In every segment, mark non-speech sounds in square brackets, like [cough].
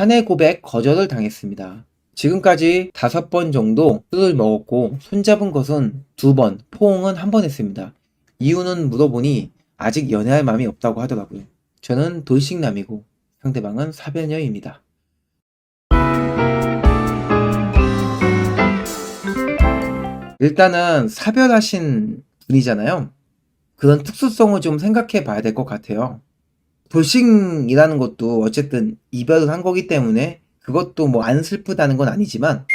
사내 고백 거절을 당했습니다. 지금까지 다섯 번 정도 술을 먹었고 손잡은 것은 두 번, 포옹은 한 번 했습니다. 이유는 물어보니 아직 연애할 마음이 없다고 하더라고요. 저는 돌싱남이고 상대방은 사별녀입니다. 일단은 사별하신 분이잖아요. 그런 특수성을 좀 생각해 봐야 될 것 같아요. 돌싱이라는 것도 어쨌든 이별을 한 거기 때문에 그것도 뭐 안 슬프다는 건 아니지만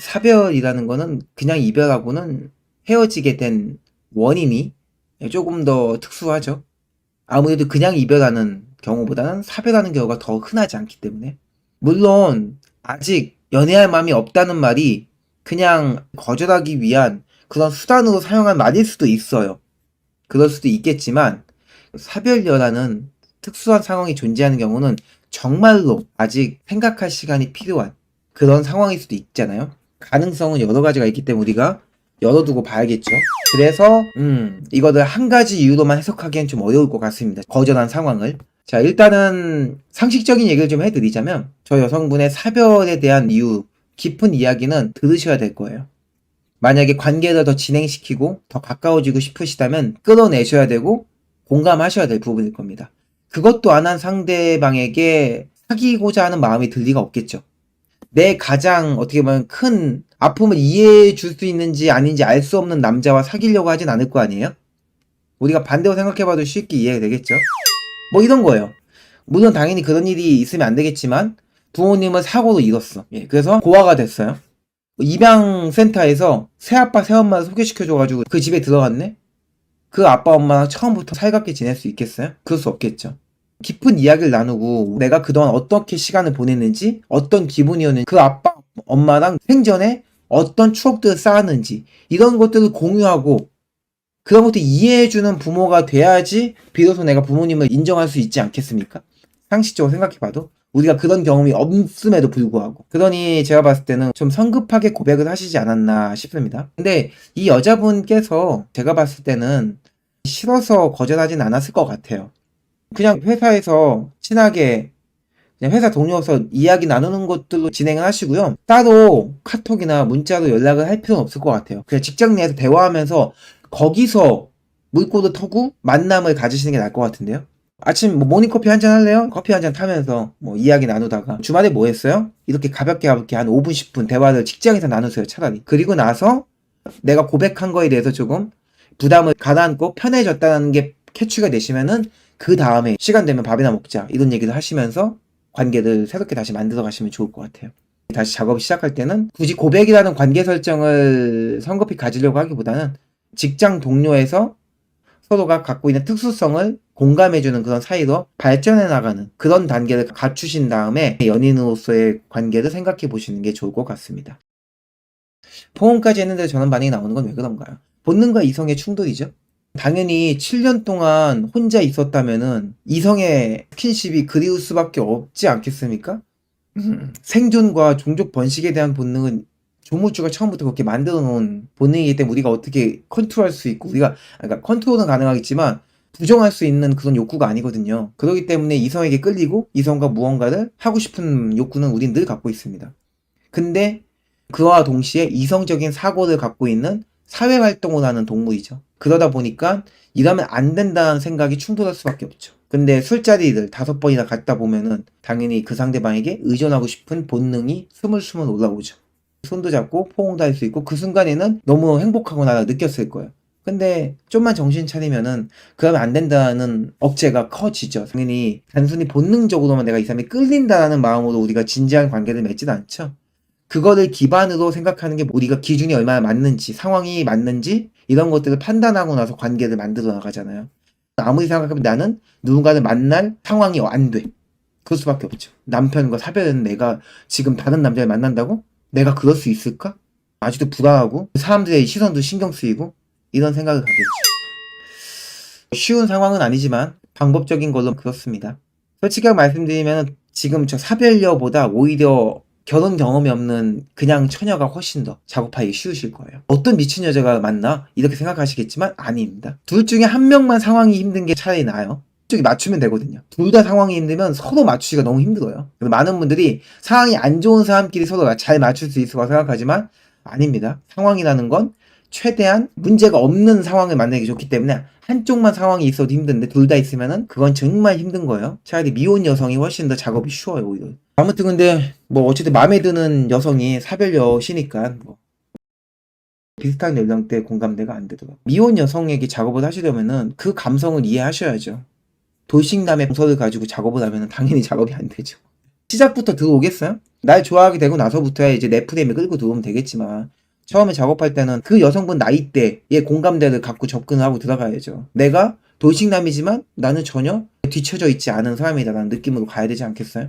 사별이라는 거는 그냥 이별하고는 헤어지게 된 원인이 조금 더 특수하죠. 아무래도 그냥 이별하는 경우보다는 사별하는 경우가 더 흔하지 않기 때문에. 물론 아직 연애할 마음이 없다는 말이 그냥 거절하기 위한 그런 수단으로 사용한 말일 수도 있어요. 그럴 수도 있겠지만 사별녀라는 특수한 상황이 존재하는 경우는 정말로 아직 생각할 시간이 필요한 그런 상황일 수도 있잖아요. 가능성은 여러 가지가 있기 때문에 우리가 열어두고 봐야겠죠. 그래서 음 이거를 한 가지 이유로만 해석하기엔 좀 어려울 것 같습니다. 거절한 상황을. 자 일단은 상식적인 얘기를 좀 해드리자면 저 여성분의 사별에 대한 이유 깊은 이야기는 들으셔야 될 거예요. 만약에 관계를 더 진행시키고 더 가까워지고 싶으시다면 끌어내셔야 되고 공감하셔야 될 부분일 겁니다. 그것도 안 한 상대방에게 사귀고자 하는 마음이 들 리가 없겠죠. 내 가장 어떻게 보면 큰 아픔을 이해해 줄 수 있는지 아닌지 알 수 없는 남자와 사귀려고 하진 않을 거 아니에요? 우리가 반대로 생각해봐도 쉽게 이해가 되겠죠? 뭐 이런 거예요. 물론 당연히 그런 일이 있으면 안 되겠지만 부모님은 사고로 잃었어. 예, 그래서 고아가 됐어요. 입양센터에서 새아빠 새엄마를 소개시켜줘가지고 그 집에 들어갔네? 그 아빠 엄마랑 처음부터 살갑게 지낼 수 있겠어요? 그럴 수 없겠죠. 깊은 이야기를 나누고 내가 그동안 어떻게 시간을 보냈는지 어떤 기분이었는지 그 아빠 엄마랑 생전에 어떤 추억들을 쌓았는지 이런 것들을 공유하고 그런 것들 이해해주는 부모가 돼야지 비로소 내가 부모님을 인정할 수 있지 않겠습니까? 상식적으로 생각해봐도 우리가 그런 경험이 없음에도 불구하고 그러니 제가 봤을 때는 좀 성급하게 고백을 하시지 않았나 싶습니다. 근데 이 여자분께서 제가 봤을 때는 싫어서 거절하진 않았을 것 같아요. 그냥 회사에서 친하게 그냥 회사 동료로서 이야기 나누는 것들로 진행을 하시고요. 따로 카톡이나 문자로 연락을 할 필요는 없을 것 같아요. 그냥 직장 내에서 대화하면서 거기서 물꼬를 터고 만남을 가지시는 게 나을 것 같은데요. 아침 뭐 모닝커피 한 잔 할래요? 커피 한 잔 타면서 뭐 이야기 나누다가 주말에 뭐 했어요? 이렇게 가볍게 가볍게 한 5분 10분 대화를 직장에서 나누세요 차라리 그리고 나서 내가 고백한 거에 대해서 조금 부담을 가라앉고 편해졌다는 게 캐치가 되시면은 그 다음에 시간 되면 밥이나 먹자 이런 얘기를 하시면서 관계를 새롭게 다시 만들어 가시면 좋을 것 같아요. 다시 작업 시작할 때는 굳이 고백이라는 관계 설정을 성급히 가지려고 하기보다는 직장 동료에서 서로가 갖고 있는 특수성을 공감해주는 그런 사이로 발전해 나가는 그런 단계를 갖추신 다음에 연인으로서의 관계를 생각해 보시는 게 좋을 것 같습니다. 포옹까지 했는데 저런 반응이 나오는 건 왜 그런가요? 본능과 이성의 충돌이죠. 당연히 7년 동안 혼자 있었다면은 이성의 스킨십이 그리울 수밖에 없지 않겠습니까? [laughs] 생존과 종족 번식에 대한 본능은 조물주가 처음부터 그렇게 만들어 놓은 본능이기 때문에 우리가 어떻게 컨트롤할 수 있고 우리가 그러니까 컨트롤은 가능하겠지만 부정할 수 있는 그런 욕구가 아니거든요. 그렇기 때문에 이성에게 끌리고 이성과 무언가를 하고 싶은 욕구는 우린 늘 갖고 있습니다. 근데 그와 동시에 이성적인 사고를 갖고 있는 사회 활동을 하는 동물이죠. 그러다 보니까 이러면 안 된다는 생각이 충돌할 수밖에 없죠. 근데 술자리를 다섯 번이나 갔다 보면은 당연히 그 상대방에게 의존하고 싶은 본능이 스물스물 올라오죠. 손도 잡고 포옹도 할 수 있고 그 순간에는 너무 행복하구나 느꼈을 거예요. 근데 좀만 정신 차리면은 그러면 안 된다는 억제가 커지죠. 당연히 단순히 본능적으로만 내가 이 사람이 끌린다는 마음으로 우리가 진지한 관계를 맺지는 않죠. 그거를 기반으로 생각하는 게 우리가 기준이 얼마나 맞는지, 상황이 맞는지 이런 것들을 판단하고 나서 관계를 만들어 나가잖아요. 아무리 생각하면 나는 누군가를 만날 상황이 안 돼. 그럴 수밖에 없죠. 남편과 사별은 내가 지금 다른 남자를 만난다고? 내가 그럴 수 있을까? 아직도 불안하고 사람들의 시선도 신경 쓰이고 이런 생각을 가겠죠. 쉬운 상황은 아니지만 방법적인 걸로 그렇습니다. 솔직히 말씀드리면 지금 저 사별녀보다 오히려 결혼 경험이 없는 그냥 처녀가 훨씬 더 작업하기 쉬우실 거예요. 어떤 미친 여자가 만나? 이렇게 생각하시겠지만 아닙니다. 둘 중에 한 명만 상황이 힘든 게 차라리 나아요. 쪽이 맞추면 되거든요. 둘 다 상황이 힘들면 서로 맞추기가 너무 힘들어요. 많은 분들이 상황이 안 좋은 사람끼리 서로 잘 맞출 수 있을 거라 생각하지만 아닙니다. 상황이라는 건 최대한 문제가 없는 상황을 만나기 좋기 때문에 한쪽만 상황이 있어도 힘든데 둘 다 있으면은 그건 정말 힘든 거예요. 차라리 미혼 여성이 훨씬 더 작업이 쉬워요, 오히려. 아무튼 근데 뭐 어쨌든 마음에 드는 여성이 사별 여시니까 뭐 비슷한 연령대 공감대가 안 되더라고요. 미혼 여성에게 작업을 하시려면은 그 감성을 이해하셔야죠. 돌싱남의 정서를 가지고 작업을 하면 당연히 작업이 안 되죠. 시작부터 들어오겠어요? 날 좋아하게 되고 나서부터야 이제 내 프레임을 끌고 들어오면 되겠지만 처음에 작업할 때는 그 여성분 나이대의 공감대를 갖고 접근을 하고 들어가야죠. 내가 돌싱남이지만 나는 전혀 뒤처져 있지 않은 사람이다라는 느낌으로 가야 되지 않겠어요?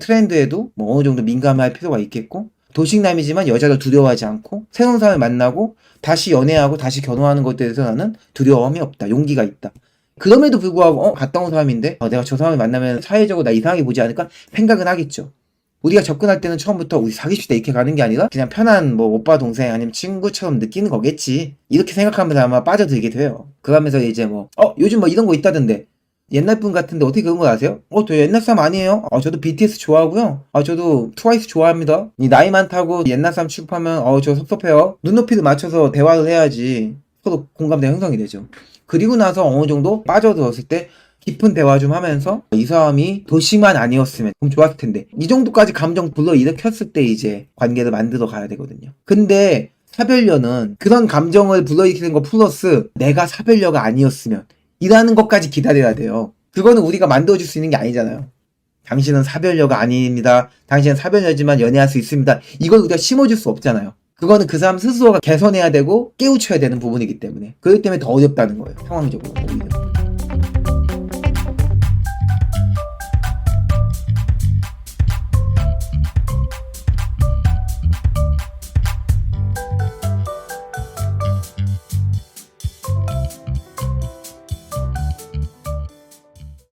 트렌드에도 뭐 어느 정도 민감할 필요가 있겠고 도식남이지만 여자를 두려워하지 않고 새로운 사람을 만나고 다시 연애하고 다시 결혼하는 것에 대해서 나는 두려움이 없다. 용기가 있다. 그럼에도 불구하고 어 갔다 온 사람인데 어, 내가 저 사람을 만나면 사회적으로 나 이상하게 보지 않을까 생각은 하겠죠. 우리가 접근할 때는 처음부터 우리 사귀시다 이렇게 가는 게 아니라 그냥 편한 뭐 오빠 동생 아니면 친구처럼 느끼는 거겠지. 이렇게 생각하면서 아마 빠져들게 돼요. 그러면서 이제 뭐 어 요즘 뭐 이런 거 있다던데 옛날 분 같은데 어떻게 그런 거 아세요? 어, 저 옛날 사람 아니에요? 아, 저도 BTS 좋아하고요. 아, 저도 트와이스 좋아합니다. 이 나이 많다고 옛날 사람 취급하면, 어, 저 섭섭해요. 눈높이를 맞춰서 대화를 해야지 서로 공감대 형성이 되죠. 그리고 나서 어느 정도 빠져들었을 때 깊은 대화 좀 하면서 이 사람이 도시만 아니었으면 좀 좋았을 텐데 이 정도까지 감정 불러 일으켰을 때 이제 관계를 만들어 가야 되거든요. 근데 사별녀는 그런 감정을 불러일으키는 거 플러스 내가 사별녀가 아니었으면 이라는 것까지 기다려야 돼요. 그거는 우리가 만들어줄 수 있는 게 아니잖아요. 당신은 사별녀가 아닙니다. 당신은 사별녀지만 연애할 수 있습니다. 이걸 우리가 심어줄 수 없잖아요. 그거는 그 사람 스스로가 개선해야 되고 깨우쳐야 되는 부분이기 때문에 그렇기 때문에 더 어렵다는 거예요. 상황적으로 오히려.